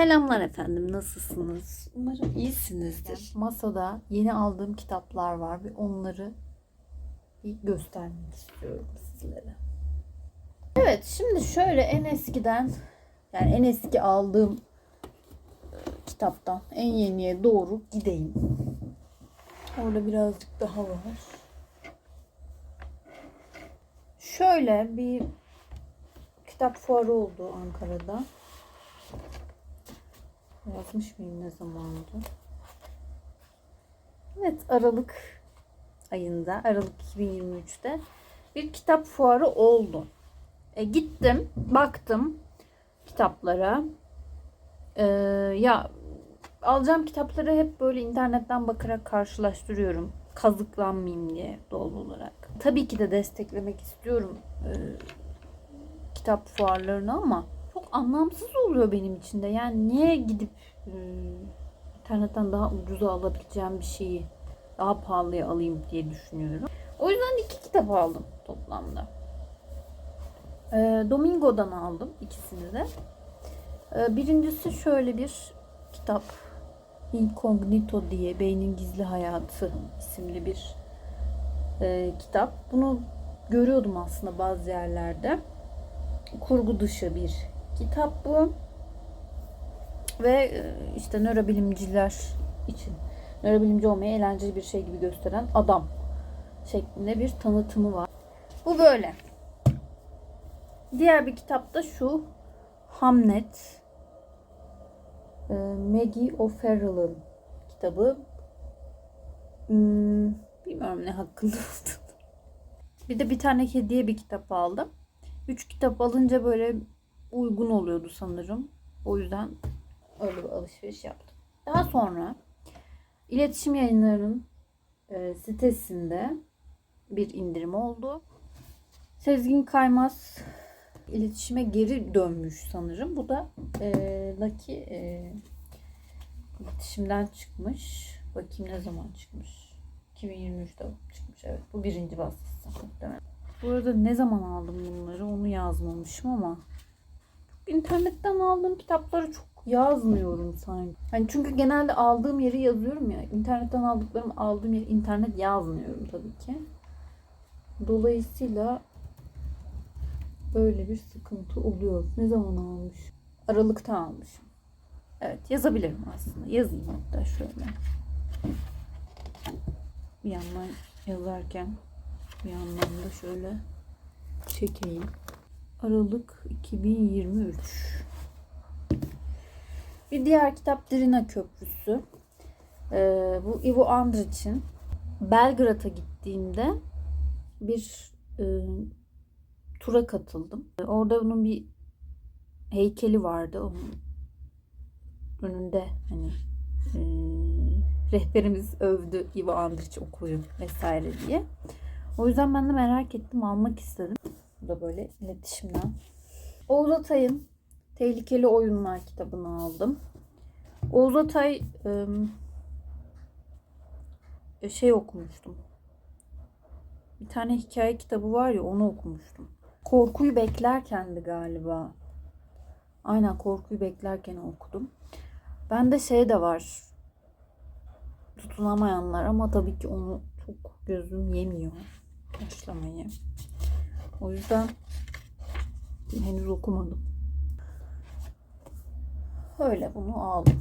Selamlar efendim, nasılsınız? Umarım iyisinizdir. Masada yeni aldığım kitaplar var ve onları bir göstermek istiyorum sizlere. Evet, şimdi şöyle en eskiden, yani en eski aldığım e, kitaptan en yeniye doğru gideyim. Orada birazcık daha var. Şöyle bir kitap fuarı oldu Ankara'da. Yazmış mıyım ne zamandı? Evet Aralık ayında Aralık 2023'te bir kitap fuarı oldu. E, gittim baktım kitaplara. E, ya alacağım kitapları hep böyle internetten bakarak karşılaştırıyorum. Kazıklanmayayım diye doğal olarak. Tabii ki de desteklemek istiyorum e, kitap fuarlarını ama anlamsız oluyor benim için de. Yani niye gidip e, internetten daha ucuza alabileceğim bir şeyi daha pahalıya alayım diye düşünüyorum. O yüzden iki kitap aldım toplamda. E, Domingo'dan aldım ikisini de. E, birincisi şöyle bir kitap. Incognito diye Beynin Gizli Hayatı isimli bir e, kitap. Bunu görüyordum aslında bazı yerlerde. Kurgu dışı bir kitap bu. Ve e, işte nörobilimciler için nörobilimci olmayı eğlenceli bir şey gibi gösteren adam şeklinde bir tanıtımı var. Bu böyle. Diğer bir kitap da şu Hamnet e, Maggie O'Farrell'ın kitabı. Hmm, bilmiyorum ne hakkında. Bir de bir tane hediye bir kitap aldım. Üç kitap alınca böyle uygun oluyordu sanırım. O yüzden öyle bir alışveriş yaptım. Daha sonra iletişim yayınlarının e, sitesinde bir indirim oldu. Sezgin Kaymaz iletişime geri dönmüş sanırım. Bu da e, Lucky e, iletişimden çıkmış. Bakayım ne zaman çıkmış. 2023'te çıkmış evet. Bu birinci baskısı muhtemelen. Bu arada ne zaman aldım bunları onu yazmamışım ama internetten aldığım kitapları çok yazmıyorum sanki. Hani çünkü genelde aldığım yeri yazıyorum ya. İnternetten aldıklarım aldığım yer internet yazmıyorum tabii ki. Dolayısıyla böyle bir sıkıntı oluyor. Ne zaman almış? Aralıkta almışım. Evet yazabilirim aslında. Yazayım hatta şöyle. Bir yandan yazarken bir yandan da şöyle çekeyim. Aralık 2023. Bir diğer kitap Drina Köprüsü. Ee, bu Ivo Andrić'in Belgrad'a gittiğimde bir e, tura katıldım. Orada onun bir heykeli vardı. Onun önünde hani e, rehberimiz övdü Ivo Andrić okuyun vesaire diye. O yüzden ben de merak ettim, almak istedim. Bu da böyle iletişimden. Oğuz Atay'ın Tehlikeli Oyunlar kitabını aldım. Oğuz Atay e, şey okumuştum. Bir tane hikaye kitabı var ya onu okumuştum. Korkuyu beklerkendi galiba. Aynen korkuyu beklerken okudum. Bende şey de var. Tutunamayanlar ama tabii ki onu çok gözüm yemiyor başlamayı. O yüzden henüz okumadım. Öyle bunu aldım.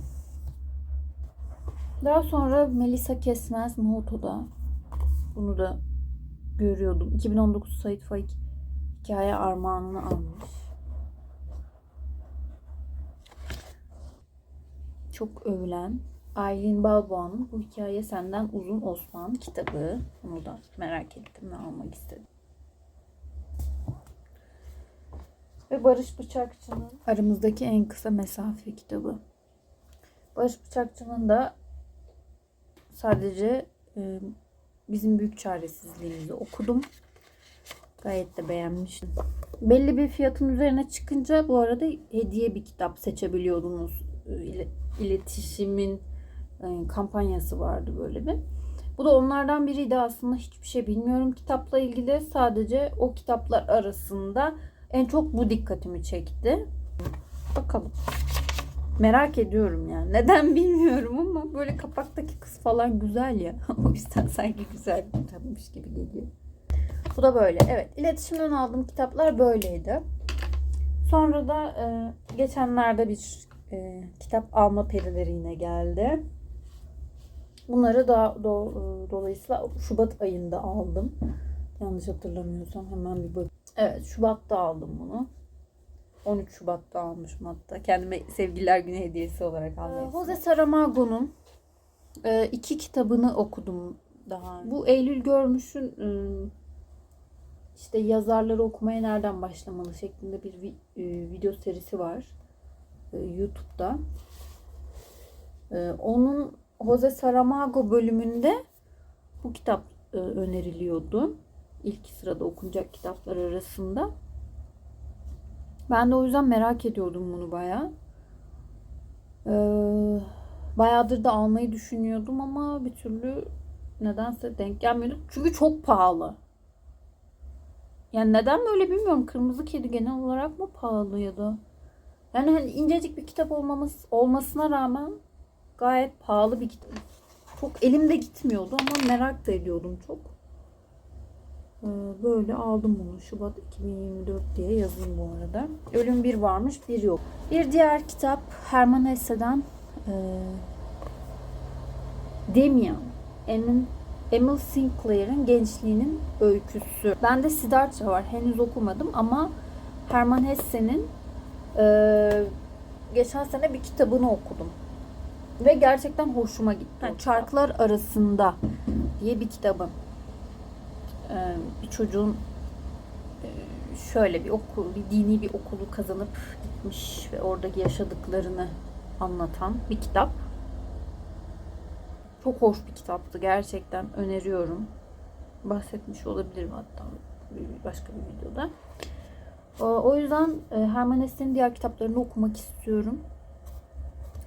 Daha sonra Melisa Kesmez Noto'da bunu da görüyordum. 2019 Sait Faik hikaye armağanını almış. Çok övülen Aylin Balboğan'ın bu hikaye senden uzun Osman kitabı. Bunu da merak ettim ve almak istedim. Ve Barış Bıçakçı'nın Aramızdaki En Kısa Mesafe kitabı. Barış Bıçakçı'nın da sadece e, bizim büyük çaresizliğimizi okudum. Gayet de beğenmiştim. Belli bir fiyatın üzerine çıkınca bu arada hediye bir kitap seçebiliyordunuz. İle, iletişimin e, kampanyası vardı böyle bir. Bu da onlardan biriydi aslında hiçbir şey bilmiyorum kitapla ilgili. Sadece o kitaplar arasında en çok bu dikkatimi çekti. Bakalım. Merak ediyorum yani. Neden bilmiyorum ama böyle kapaktaki kız falan güzel ya. o yüzden sanki güzel bir kitapmış gibi geliyor. Bu da böyle. Evet. iletişimden aldığım kitaplar böyleydi. Sonra da e, geçenlerde bir e, kitap alma perileri yine geldi. Bunları da do, e, dolayısıyla Şubat ayında aldım. Yanlış hatırlamıyorsam hemen bir bak. Evet Şubat'ta aldım bunu. 13 Şubat'ta almışım hatta. Kendime sevgililer günü hediyesi olarak aldım. Jose Saramago'nun e, iki kitabını okudum daha. Bu Eylül Görmüş'ün e, işte yazarları okumaya nereden başlamalı şeklinde bir e, video serisi var YouTube'da. Onun Jose Saramago bölümünde bu kitap öneriliyordu. İlk sırada okunacak kitaplar arasında. Ben de o yüzden merak ediyordum bunu bayağı. Ee, bayağıdır da almayı düşünüyordum ama bir türlü nedense denk gelmiyordu. Çünkü çok pahalı. Yani neden böyle bilmiyorum. Kırmızı Kedi genel olarak mı pahalı ya da yani hani incecik bir kitap olmamız olmasına rağmen gayet pahalı bir kitap. Çok elimde gitmiyordu ama merak da ediyordum çok. Ee, Böyle aldım bunu. Şubat 2024 diye yazayım bu arada. Ölüm bir varmış, bir yok. Bir diğer kitap Herman Hesse'den e, Demian. Emil, Emil Sinclair'in gençliğinin öyküsü. Bende Siddhartha var. Henüz okumadım ama Herman Hesse'nin e, geçen sene bir kitabını okudum. Ve gerçekten hoşuma gitti. Ha, Çarklar Arasında diye bir kitabı. Ee, bir çocuğun e, şöyle bir okul, bir dini bir okulu kazanıp gitmiş ve oradaki yaşadıklarını anlatan bir kitap. Çok hoş bir kitaptı gerçekten öneriyorum. Bahsetmiş olabilirim hatta başka bir videoda. O- O yüzden e, Herman Hesse'nin diğer kitaplarını okumak istiyorum.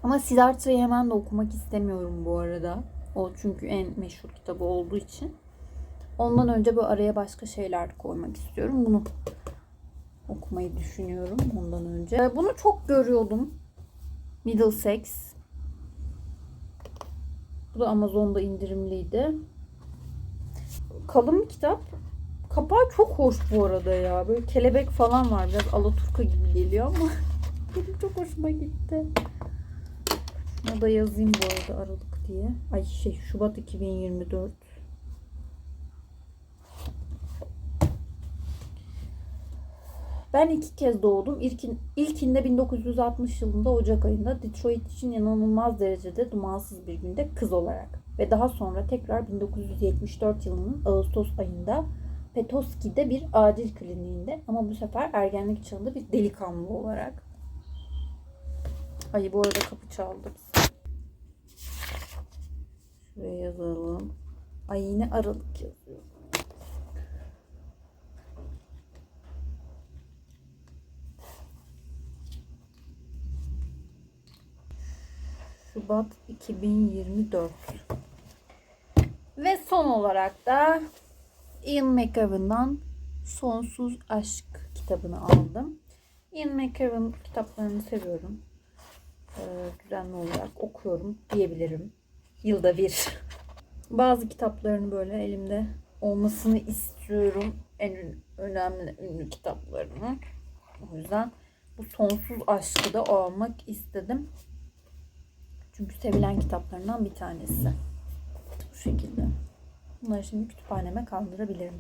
Ama Siddhartha'yı hemen de okumak istemiyorum bu arada. O çünkü en meşhur kitabı olduğu için. Ondan önce bu araya başka şeyler koymak istiyorum. Bunu okumayı düşünüyorum ondan önce. Ee, Bunu çok görüyordum. Middlesex. Bu da Amazon'da indirimliydi. Kalın bir kitap. Kapağı çok hoş bu arada ya. Böyle kelebek falan var. Biraz Alaturka gibi geliyor ama benim çok hoşuma gitti. Şuna da yazayım bu arada Aralık diye. Ay şey Şubat 2024. Ben iki kez doğdum. İlkin, ilkinde 1960 yılında Ocak ayında Detroit için inanılmaz derecede dumansız bir günde kız olarak ve daha sonra tekrar 1974 yılının Ağustos ayında Petoski'de bir acil kliniğinde ama bu sefer ergenlik çağında bir delikanlı olarak. Ay bu arada kapı çaldı. Şuraya yazalım. Ay yine Aralık yazıyor. Şubat 2024. Ve son olarak da Ian McEwan'dan Sonsuz Aşk kitabını aldım. Ian McEwan kitaplarını seviyorum. Ee, düzenli olarak okuyorum diyebilirim. Yılda bir. Bazı kitaplarını böyle elimde olmasını istiyorum. En önemli ünlü kitaplarını. O yüzden bu Sonsuz Aşk'ı da almak istedim. Çünkü sevilen kitaplarından bir tanesi. Bu şekilde. Bunları şimdi kütüphaneme kaldırabilirim.